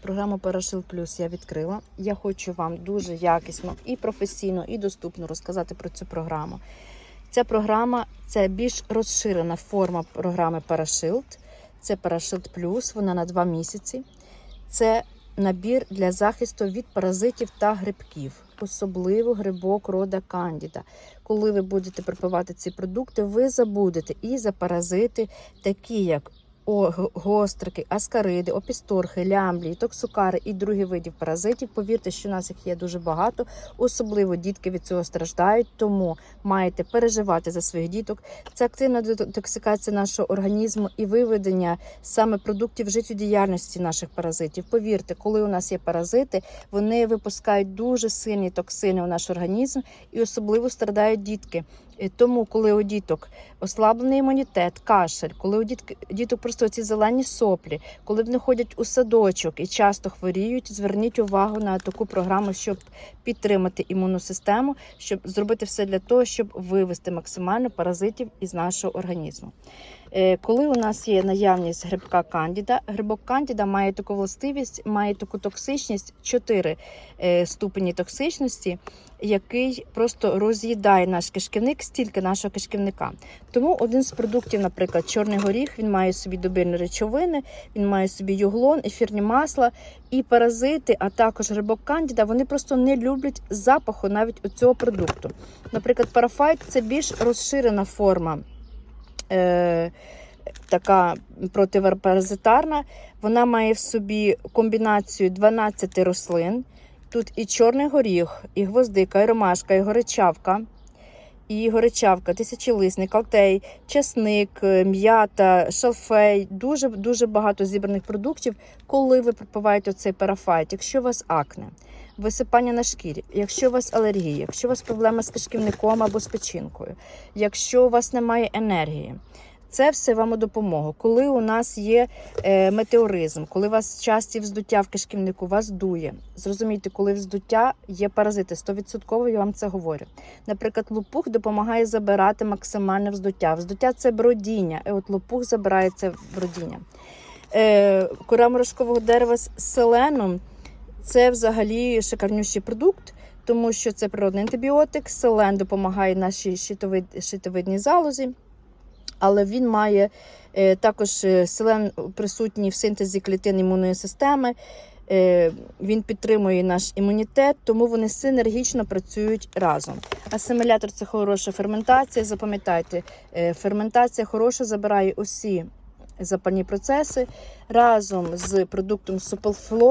Програму Парашил Плюс я відкрила. Я хочу вам дуже якісно і професійно, і доступно розказати про цю програму. Ця програма це більш розширена форма програми Парашилд. Це Парашилд Плюс, вона на два місяці. Це набір для захисту від паразитів та грибків, особливо грибок рода Кандіда. Коли ви будете припивати ці продукти, ви забудете і за паразити, такі як гострики, аскариди, опісторхи, лямблі, токсукари і другі видів паразитів. Повірте, що у нас їх є дуже багато, особливо дітки від цього страждають, тому маєте переживати за своїх діток. Це активна детоксикація нашого організму і виведення саме продуктів життєдіяльності наших паразитів. Повірте, коли у нас є паразити, вони випускають дуже сильні токсини у наш організм і особливо страдають дітки. Е, Тому, коли у діток ослаблений імунітет, кашель, коли у діток просто ці зелені соплі, коли вони ходять у садочок і часто хворіють, зверніть увагу на таку програму, щоб підтримати імунну систему, щоб зробити все для того, щоб вивести максимально паразитів із нашого організму. Е, Коли у нас є наявність грибка кандіда, грибок кандіда має таку властивість, має таку токсичність 4 е, ступені токсичності, який просто роз'їдає наш кишківник стільки нашого кишківника. Тому один з продуктів, наприклад, чорний горіх, він має собі добірні речовини, він має собі юглон, ефірні масла і паразити, а також грибок кандіда. Вони просто не люблять запаху навіть у цього продукту. Наприклад, парафайт це більш розширена форма. Е, Така протипаразитарна, вона має в собі комбінацію 12 рослин. Тут і чорний горіх, і гвоздика, і ромашка, і горичавка, і горичавка, тисячолисник, алтей, чесник, е, м'ята, шалфей. Дуже дуже багато зібраних продуктів, коли ви припиваєте цей парафайт. Якщо у вас акне, висипання на шкірі, якщо у вас алергія, якщо у вас проблема з кишківником або з печінкою, якщо у вас немає енергії. Це все вам у допомогу. Коли у нас є е, метеоризм, коли у вас часті вздуття в кишківнику, вас дує. Зрозумійте, коли вздуття є паразити, 100% я вам це говорю. Наприклад, лопух допомагає забирати максимальне вздуття. Вздуття це бродіння, і от лопух забирає це бродіння. Е, кора морошкового дерева з селеном це взагалі шикарнющий продукт. Тому що це природний антибіотик, селен допомагає нашій щитовид, щитовидній залозі, але він має е, також е, селен присутній в синтезі клітин імунної системи. Е, він підтримує наш імунітет, тому вони синергічно працюють разом. Асимілятор це хороша ферментація. Запам'ятайте, е, ферментація хороша забирає усі запальні процеси разом з продуктом Суперфло.